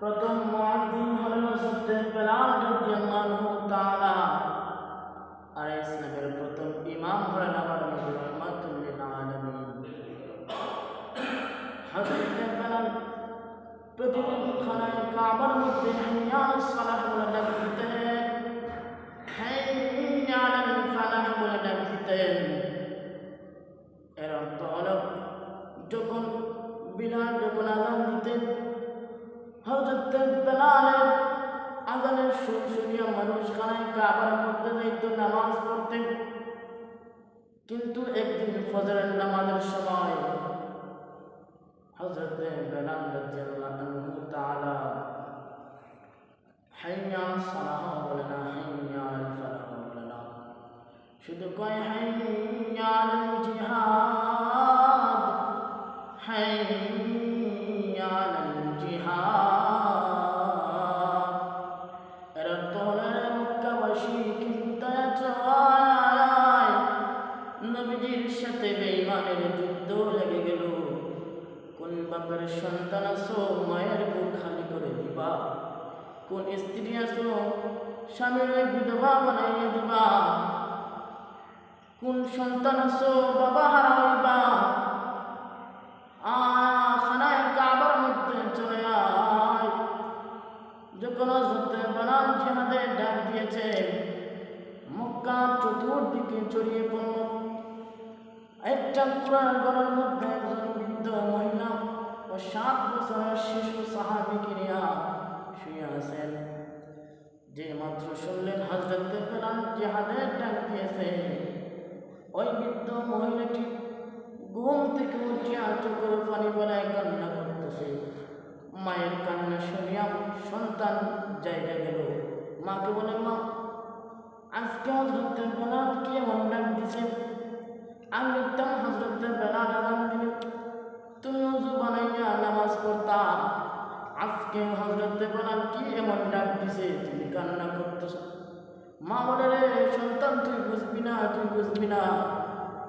প্রথম মুয়াজ্জিন হলেন হযরত বেলাল রাদিয়াল্লাহু তাআলা। আর ইসলামের প্রথম ইমাম হলেন আমার নবী রহমাতুল লিল আলামিন। হযরত বেলাল প্রতিদিন খানায় কাবার মধ্যে হাইয়া সালাহ বলে ডাক দিতেন। হাইয়া আলাল ফালাহ বলে ডাক দিতেন। যখন বিলাল যখন আজান দিতেন হজরত বেলালের আজানের সুর শুনিয়া মানুষ খানায় কাবার মধ্যে যাইত, নামাজ পড়তেন কিন্তু একদিন ফজরের নামাজের সময় হজরত বেলাল রাদিয়াল্লাহু আনহু তাআলা হাইয়া সালাহ বলে না, হাইয়া ফালাহ বলে না। শুধু কয় হাইয়া জিহাদ হাইয়া জিহাদ। বাপের সন্তান আছো, মায়ের বুক খালি করে দিবা। কোন স্ত্রী আছো, স্বামীর বিধবা বানাইয়ে দিবা। কোন সন্তান আছো, বাবা হারাইবা কাবার মধ্যে বানান ডাক দিয়েছে। চতুর্দিকে ছড়িয়ে পড়ল। একটা কুরার ঘরের মধ্যে সাত বছরের শিশু সাহাবিকে নিয়ে শুয়ে আছেন। যে মাত্র শুনলেন হজরত পেলাম জেহাদের ডাক দিয়েছে। ওই বৃদ্ধ মহিলাটি ঘুম থেকে উঠিয়া চোখের পানি বেলায় কান্না করতেছে। মায়ের কান্না শুনিয়া সন্তান জায়গা গেল। মাকে বলে, মা আজকে হজরতের কি এমন ডাক দিছে, তুমি কান্না করতেছ? মা বলে রে, সন্তান, তুই বুঝবি না, তুই বুঝবি না।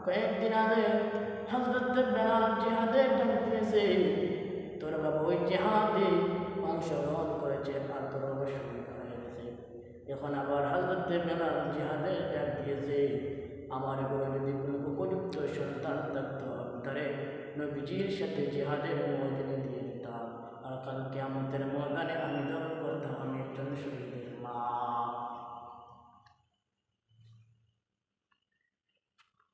কয়েকদিন আগে হজরতের বেলাল জিহাদে ডাক দিয়েছে, তোর বাবা ওই জেহাদে অংশগ্রহণ করেছে, আর তোর বাবা হয়ে গেছে। এখন আবার হজরতে বেলাল জিহাদে ডাক দিয়েছে, আমার ঘরে যদি উপযুক্ত সন্তান থাকতো ধরে নবীজির সাথে জিহাদের ময়দানে দিয়ে কি আমাদের ময়দানে আমি দল করতাম আমি একজন শহীদের